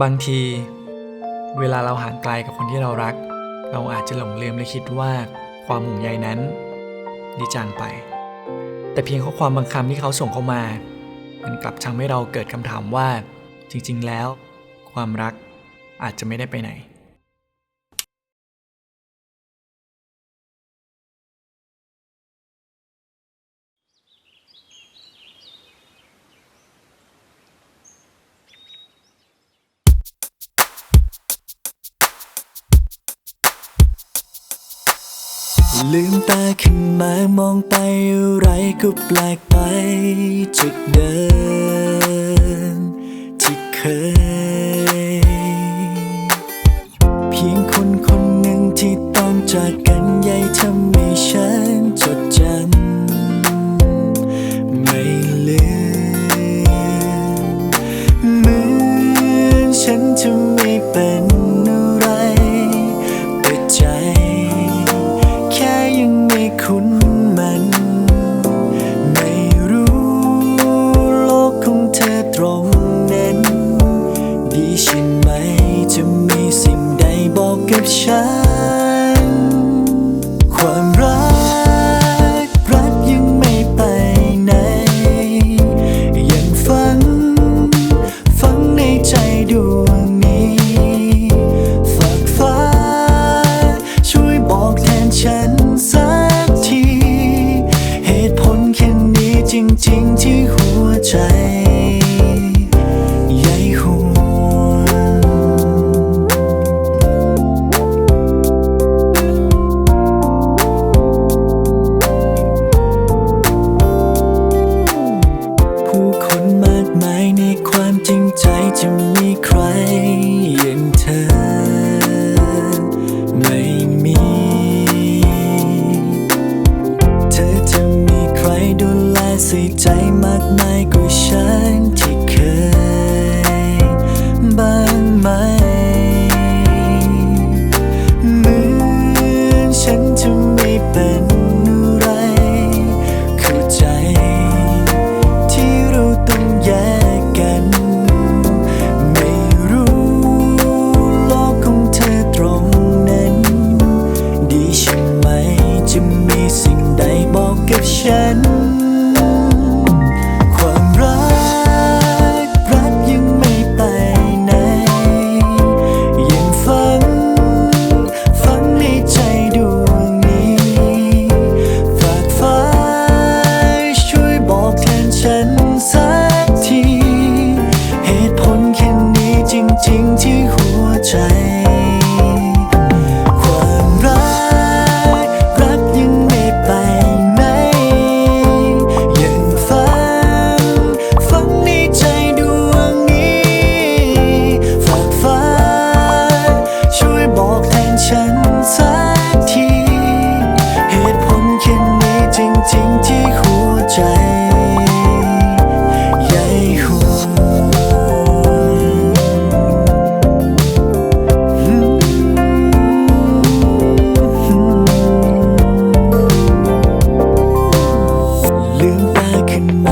บางที เวลาเราห่างไกลกับคนที่เรารัก เราอาจจะหลงลืมและคิดว่าความห่วงใยนั้นดีจางไป แต่เพียงข้อความบางคำที่เขาส่งเข้ามา มันกลับทำให้เราเกิดคำถามว่า จริง ๆ แล้ว ความรักอาจจะไม่ได้ไปไหน ลืมตาขึ้นมามองไปอะไรก็แปลกไปจากเดิมที่เคย เพียงคนคนหนึ่งที่ต้องจากกันใยทำให้ฉันจดจำไม่ลืมเหมือนฉันจะไม่เป็น รงนั้น ดีใช่ไหมจะมีสิ่งใดบอกกับฉัน ใจมากมายกว่าฉันที่เคยบ้างไหมเหมือนฉันจะไม่เป็นอะไรเข้าใจที่เราต้องแยกกัน ไม่รู้โลกของเธอตรงนั้น ดีใช่ไหมจะมีสิ่งใดบอกกับฉัน ฉัน ตา